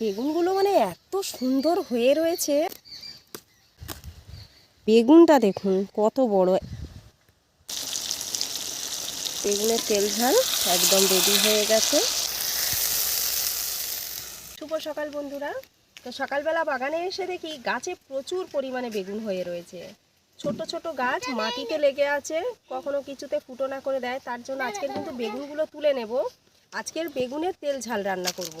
বেগুনগুলো মানে এত সুন্দর হয়ে রয়েছে। বেগুনটা দেখুন, কত বড়। বেগুনের তেল ঝাল একদম রেডি হয়ে গেছে। শুভ সকাল বন্ধুরা। তো সকালবেলা বাগানে এসে দেখি গাছে প্রচুর পরিমাণে বেগুন হয়ে রয়েছে। ছোট ছোট গাছ মাটিতে লেগে আছে, কখনো কিছুতে ফুটো না করে দেয়। তার জন্য আজকের কিন্তু বেগুনগুলো তুলে নেব। আজকের বেগুনের তেল ঝাল রান্না করব।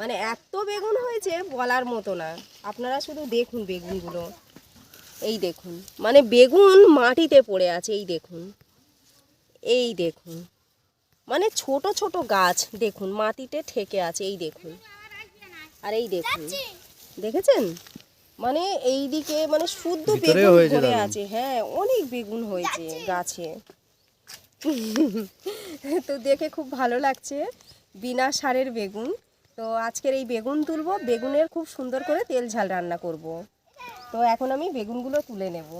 মানে এত বেগুন হয়েছে বলার মতো না। আপনারা শুধু দেখুন বেগুনগুলো। এই দেখুন মানে বেগুন মাটিতে পড়ে আছে এই দেখুন। এই দেখুন মানে ছোট ছোট গাছ দেখুন মাটিতে ঠেকে আছে এই দেখুন। আর এই দেখুন দেখেছেন? মানে এই দিকে মানে শুদ্ধ বেগুন ধরে আছে হ্যাঁ অনেক বেগুন হয়েছে গাছে। তো দেখে খুব ভালো লাগছে বিনা সারের বেগুন। তো আজকের এই বেগুন তুলবো। বেগুনের খুব সুন্দর করে তেল ঝাল রান্না করব। তো এখন আমি বেগুনগুলো তুলে নেব।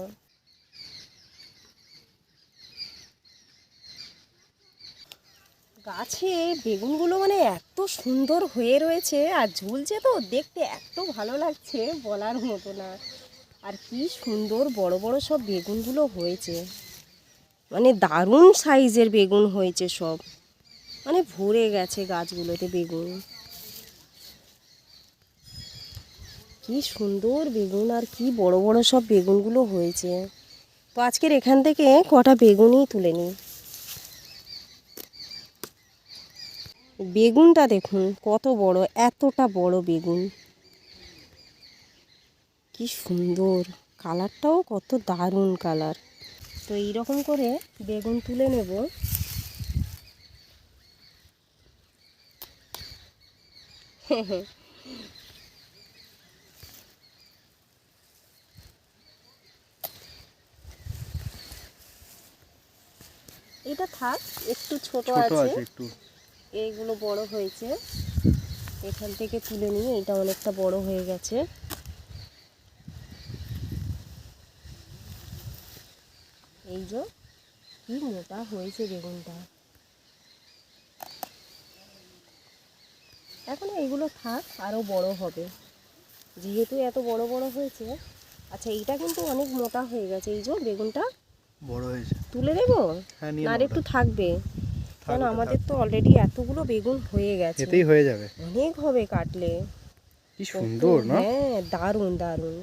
গাছে বেগুনগুলো মানে এত সুন্দর হয়ে রয়েছে আর ঝুলছে তো, দেখতে এত ভালো লাগছে বলার মতো না। আর কি সুন্দর বড় বড় সব বেগুনগুলো হয়েছে। মানে দারুণ সাইজের বেগুন হয়েছে সব। মানে ভরে গেছে গাছগুলোতে বেগুন। কি সুন্দর বেগুন আর কি বড় বড় সব বেগুনগুলো হয়েছে। তো আজকের এখান থেকে কটা বেগুনই তুলে নিই। বেগুনটা দেখুন, কত বড়, এতটা বড় বেগুন। কি সুন্দর, কালারটাও কত দারুণ কালার। তো এইরকম করে বেগুন তুলে নেব। এটা থাক একটু ছোট আছে। একটু। এইগুলো বড় হয়েছে। এখান থেকে তুলে নিয়ে এটা অনেকটা বড় হয়ে গেছে। এই যে কি মোটা হয়েছে বেগুনটা। এখন এইগুলো থাক আরও বড় হবে। যেহেতু এত বড় বড় হয়েছে আচ্ছা এইটা কিন্তু অনেক মোটা হয়ে গেছে। এই যে বেগুনটা বড় হয়েছে। তুলে দেবো? হ্যাঁ আর একটু থাকবে। কারণ আমাদের তো অলরেডি এতগুলো বেগুন হয়ে গেছে। এতেই হয়ে যাবে। অনেক হবে কাটলে। কি সুন্দর না? হ্যাঁ দারুণ দারুণ।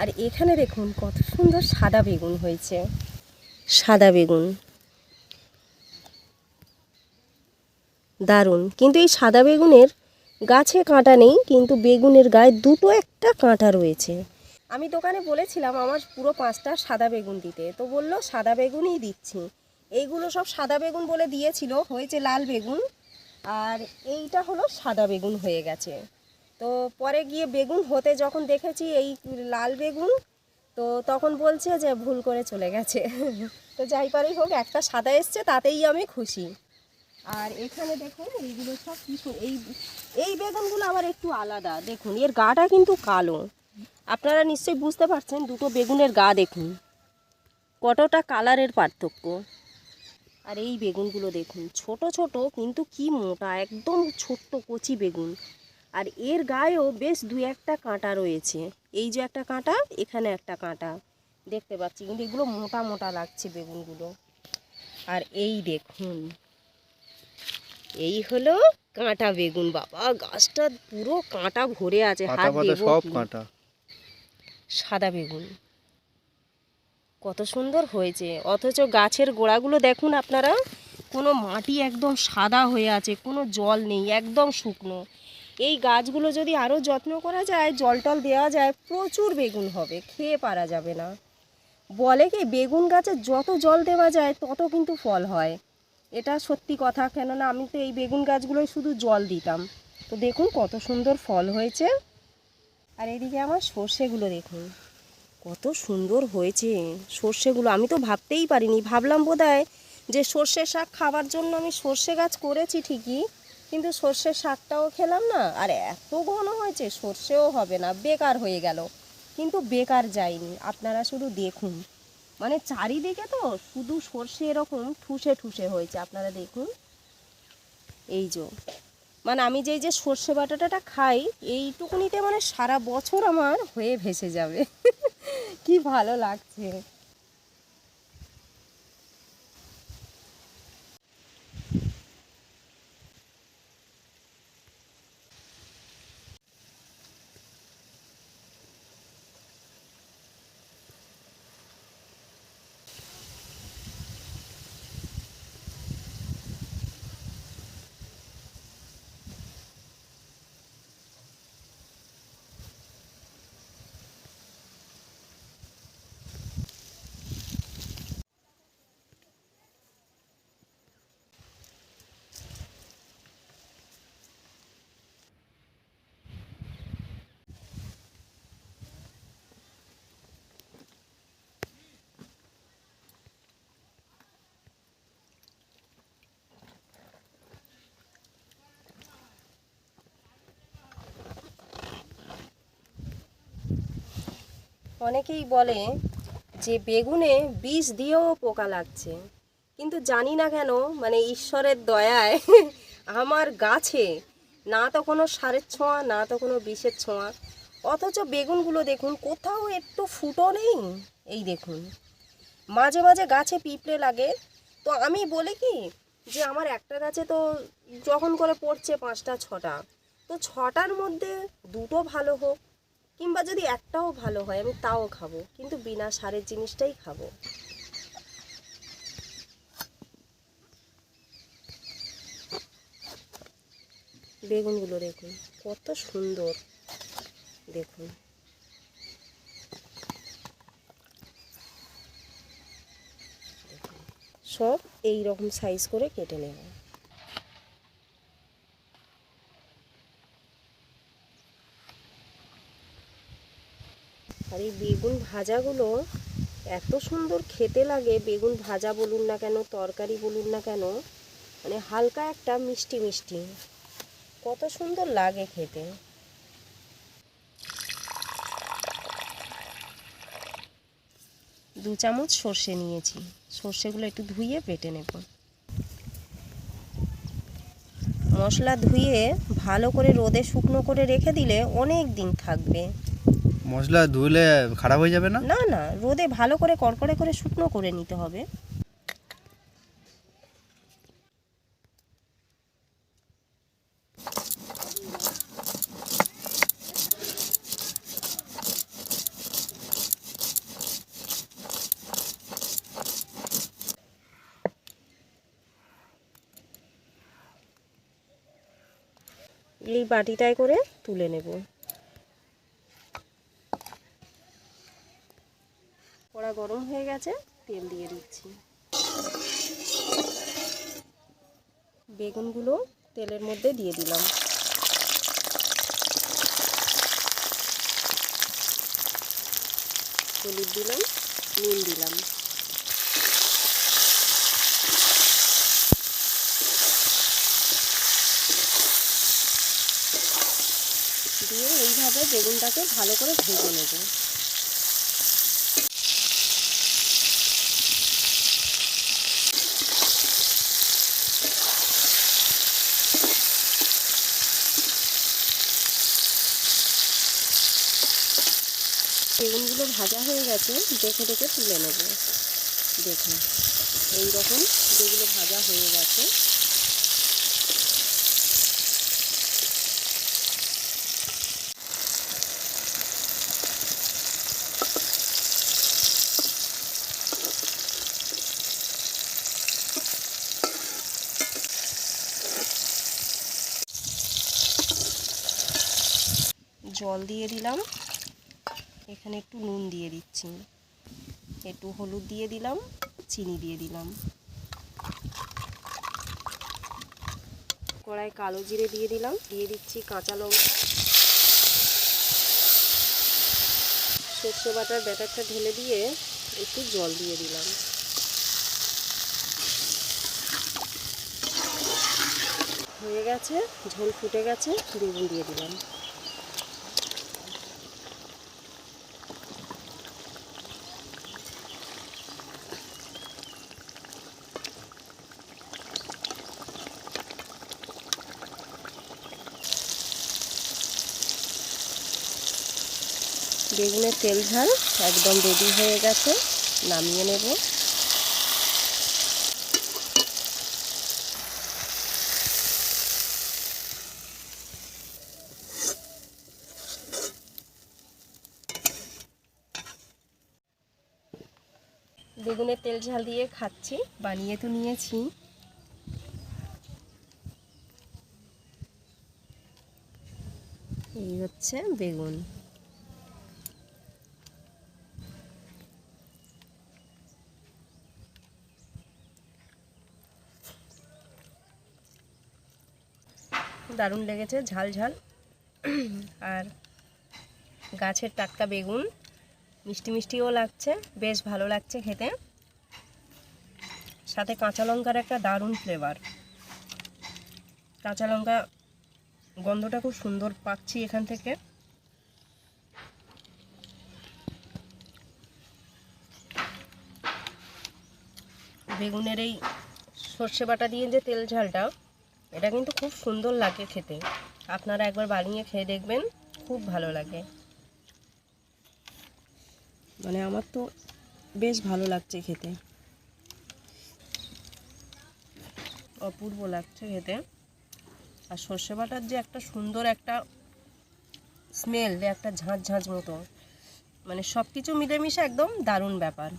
আর এখানে দেখুন কত সুন্দর সাদা বেগুন হয়েছে। সাদা বেগুন। দারুণ। কিন্তু এই সাদা বেগুনের গাছে কাঁটা নেই কিন্তু বেগুনের গায়ে দুটো একটা কাঁটা রয়েছে। আমি দোকানে বলেছিলাম আমার পুরো পাঁচটা সাদা বেগুন দিতে। তো বলল, সাদা বেগুনই দিচ্ছি। এইগুলো সব সাদা বেগুন বলে দিয়েছিল, হয়েছে লাল বেগুন। আর এইটা হলো সাদা বেগুন হয়ে গেছে। তো পরে গিয়ে বেগুন হতে যখন দেখেছি এই লাল বেগুন, তো তখন বলছে যে ভুল করে চলে গেছে। তো যাই পারেই হোক, একটা সাদা এসছে, তাতেই আমি খুশি। আর এখানে দেখুন, এইগুলো সব কিছু, এই এই বেগুনগুলো আবার একটু আলাদা। দেখুন, এর গাটা কিন্তু কালো। আপনারা নিশ্চয়ই বুঝতে পারছেন দুটো বেগুনের গা দেখুন। কতটা কালারের পার্থক্য। আর এই বেগুনগুলো দেখুন ছোট ছোট কিন্তু কি মোটা একদম ছোট্ট কচি বেগুন। আর এর গায়েও বেশ দু একটা কাঁটা রয়েছে। এই যে একটা কাঁটা এখানে একটা কাঁটা। দেখতে পাচ্ছি কিন্তু এগুলো মোটা মোটা লাগছে বেগুনগুলো। আর এই দেখুন এই হলো কাঁটা বেগুন বাবা গাছটা পুরো কাঁটা ভরে আছে হাত সব কাঁটা। সাদা বেগুন। কত সুন্দর হয়েছে। অথচ গাছের গোড়াগুলো দেখুন আপনারা, কোনো মাটি একদম সাদা হয়ে আছে, কোনো জল নেই, একদম শুকনো। এই গাছগুলো যদি আরও যত্ন করা যায়, জল টল দেওয়া যায়, প্রচুর বেগুন হবে, খেয়ে পারা যাবে না। বলে কি, বেগুন গাছে যত জল দেওয়া যায়, তত কিন্তু ফল হয়। এটা সত্যি কথা, কেননা আমি তো এই বেগুন গাছগুলোয় শুধু জল দিতাম। তো দেখুন কত সুন্দর ফল হয়েছে। আর এদিকে আমার সর্ষেগুলো দেখুন, কত সুন্দর হয়েছে। সর্ষেগুলো আমি তো ভাবতেই পারিনি, ভাবলাম বোধহয় যে সর্ষে শাক খাবার জন্য আমি সর্ষে গাছ করেছি ঠিকই, কিন্তু সর্ষের শাকটাও খেলাম না, আর এত ঘন হয়েছে, সর্ষেও হবে না, বেকার হয়ে গেল। কিন্তু বেকার যায়নি আপনারা শুধু দেখুন। মানে চারিদিকে তো শুধু সর্ষে এরকম ঠুসে ঠুসে হয়েছে, আপনারা দেখুন। এই যে মানে আমি যেই যে সর্ষে বাটাটা খাই, এইটুকুনিতে মানে সারা বছর আমার হয়ে ভেসে যাবে। কি ভালো লাগছে। অনেকেই বলে যে বেগুনে বিষ দিয়েও পোকা লাগছে। কিন্তু জানি না কেন মানে ঈশ্বরের দয়ায় আমার গাছে না তো কোনো সারের ছোঁয়া, না তো কোনো বিষের ছোঁয়া। অথচ বেগুনগুলো দেখুন, কোথাও একটু ফুটো নেই। এই দেখুন, মাঝে মাঝে গাছে পিঁপড়ে লাগে। তো আমি বলি কি যে আমার একটা গাছে তো যখন করে পড়ছে পাঁচটা, ছটা, তো ছটার মধ্যে দুটো ভালো হোক কিংবা যদি একটাও ভালো হয়, আমি তাও খাব। কিন্তু বিনা সারের জিনিসটাই খাব। বেগুনগুলো দেখুন, কত সুন্দর। দেখুন। সব এই রকম সাইজ করে কেটে নেব। এই বেগুন ভাজাগুলো এত সুন্দর খেতে লাগে, বেগুন ভাজা বলুন না কেন, তরকারি বলুন না কেন মানে হালকা একটা মিষ্টি মিষ্টি। কত সুন্দর লাগে খেতে। দু চামচ সর্ষে নিয়েছি, সর্ষেগুলো একটু ধুয়ে বেটে নেব। মশলা ধুয়ে ভালো করে রোদে শুকনো করে রেখে দিলে অনেক দিন থাকবে। মশলা ধুলে খারাপ হয়ে যাবে না? না না, রোদে ভালো করে কড়কড়ে করে শুকনো করে নিতে হবে। এই বাটিটায় করে তুলে নেব। গরম হয়ে গেছে, তেল দিয়ে দিচ্ছি। বেগুনগুলো তেলের মধ্যে দিয়ে দিলাম। হলুদ দিলাম, নুন দিলাম। দিয়ে এইভাবে বেগুনটাকে ভালো করে ভেজে নেব বেগুনগুলো ভাজা হয়ে গেছে, দেখে দেখে তুলে নেব। দেখুন এই রকম যেগুলো ভাজা হয়ে গেছে। জল দিয়ে দিলাম। এখানে একটু নুন দিয়ে দিচ্ছি। একটু হলুদ দিয়ে দিলাম, চিনি দিয়ে দিলাম। কড়াই কালো জিরে দিয়ে দিলাম, দিয়ে দিচ্ছি কাঁচা লঙ্কা। সর্ষে বাটার ব্যাটারটা ঢেলে দিয়ে একটু জল দিয়ে দিলাম। হয়ে গেছে, ঝোল ফুটে গেছে, বেগুন দিয়ে দিলাম বেগুনের তেল ঝাল একদম রেডি হয়ে গেছে, নামিয়ে নেব। বেগুনের তেল ঝাল দিয়ে খাচ্ছি, বানিয়ে তো নিয়েছি। এই হচ্ছে বেগুন। দারুণ লেগেছে, ঝাল ঝাল। আর গাছের টাটকা বেগুন, মিষ্টি মিষ্টিও লাগছে, বেশ ভালো লাগছে খেতে। সাথে কাঁচা লঙ্কার একটা দারুণ ফ্লেভার কাঁচা লঙ্কা গন্ধটা খুব সুন্দর পাচ্ছি এখান থেকে। বেগুনের এই সর্ষে বাটা দিয়ে যে তেল ঝালটা এটা কিন্তু খুব সুন্দর লাগে খেতে। আপনারা একবার বানিয়ে খেয়ে দেখবেন, খুব ভালো লাগে। মানে আমার তো বেশ ভালো লাগছে খেতে। অপূর্ব লাগছে খেতে। আর সর্ষে বাটার যে একটা সুন্দর একটা স্মেল একটা ঝাঁঝ ঝাঁঝ মতো। মানে সব কিছু মিলেমিশে একদম দারুণ ব্যাপার।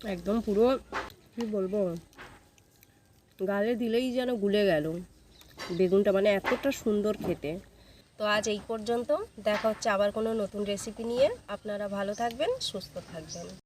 একদম পুরো, কি বলব, গালে দিলেই যেন গুলে গেল। বেগুনটা মানে এতটা সুন্দর খেতে। তো আজ এই পর্যন্ত, দেখা হচ্ছে আবার কোনো নতুন রেসিপি নিয়ে। আপনারা ভালো থাকবেন, সুস্থ থাকবেন।